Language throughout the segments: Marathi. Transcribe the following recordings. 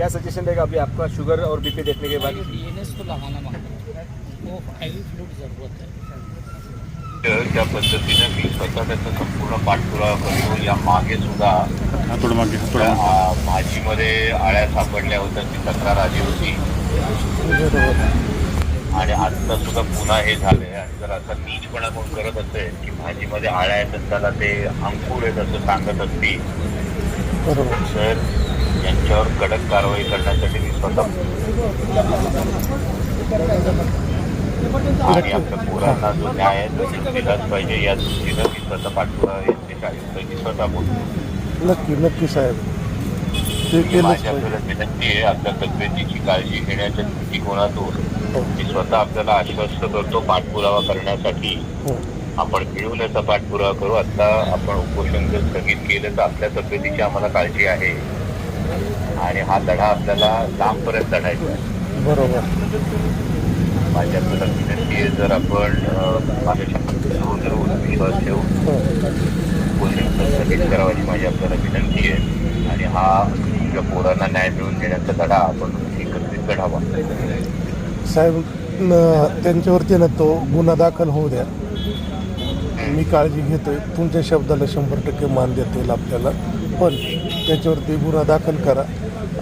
क्या सजेशन रहेगा अभी आपका शुगर और बीपी देखने के बाद? तो लगाना है। वो फ्लूड ज़रूरत है। ज्या पद्धतीनं मी स्वतः त्याचा संपूर्ण पाठपुरावा करतो या मागे सुद्धा? भाजीमध्ये आळ्या सापडल्या होत्या ती तक्रार आली होती? आणि आता सुद्धा पुन्हा हे झालंय. आणि जर असा नीचपणा कोण करत असेल की भाजीमध्ये आळ्या आहेत त्याला ते अंकुर आहेत असं सांगत असतील तर यांच्यावर कडक कारवाई करण्यासाठी मी स्वतः आणि आपल्या पोरांना जो न्याय आहे तो दिलाच पाहिजे. या दृष्टीनं मी स्वतः पाठपुरावा यांचे आयुक्तांची स्वतः बोलतो नक्की नक्की साहेब. ते केलंच माझी पाहिजे. आपल्याला विनंती आहे आपल्या तब्येतीची काळजी घेण्याच्या दृष्टिकोनातून हो, मी स्वतः आपल्याला आश्वस्त करतो पाठपुरावा करण्यासाठी. हो. आपण मिळून याचा पाठपुरावा करू. आता आपण उपोषण जर स्थगित केलं तर आपल्या तब्येतीची आम्हाला काळजी आहे. आणि हा लढा आपल्याला लांबपर्यंत लढायचा आहे. बरोबर. माझी आपल्याला विनंती आहे जर आपण माझ्या विश्वास ठेवून हो. स्थगित करावाची माझी आपल्याला विनंती आहे. आणि हा आपल्या पोरांना न्याय मिळवून देण्याचा लढा आपण एकत्रित लढावा. साहेब त्यांच्यावरती ना तो गुन्हा दाखल होऊ द्या. मी काळजी घेतोय. तुमच्या शब्दाला शंभर टक्के मान देता येईल आपल्याला. पण त्याच्यावरती गुन्हा दाखल करा.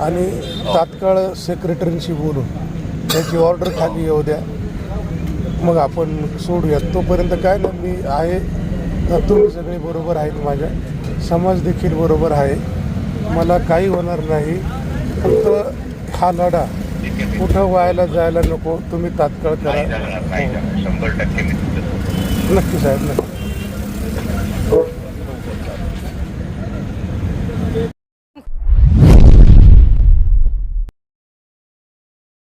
आणि तात्काळ सेक्रेटरींशी बोलून त्याची ऑर्डर खाली येऊ द्या. मग आपण सोडूया तोपर्यंत काय ना मी आहे. तुम्ही सगळे बरोबर आहेत माझ्या. समाज देखील बरोबर आहे. मला काही होणार नाही. फक्त हा लढा कुठं व्हायला जायला नको तुम्ही तात्काळ करा. शंभर टक्के नक्की साहेब नक्की.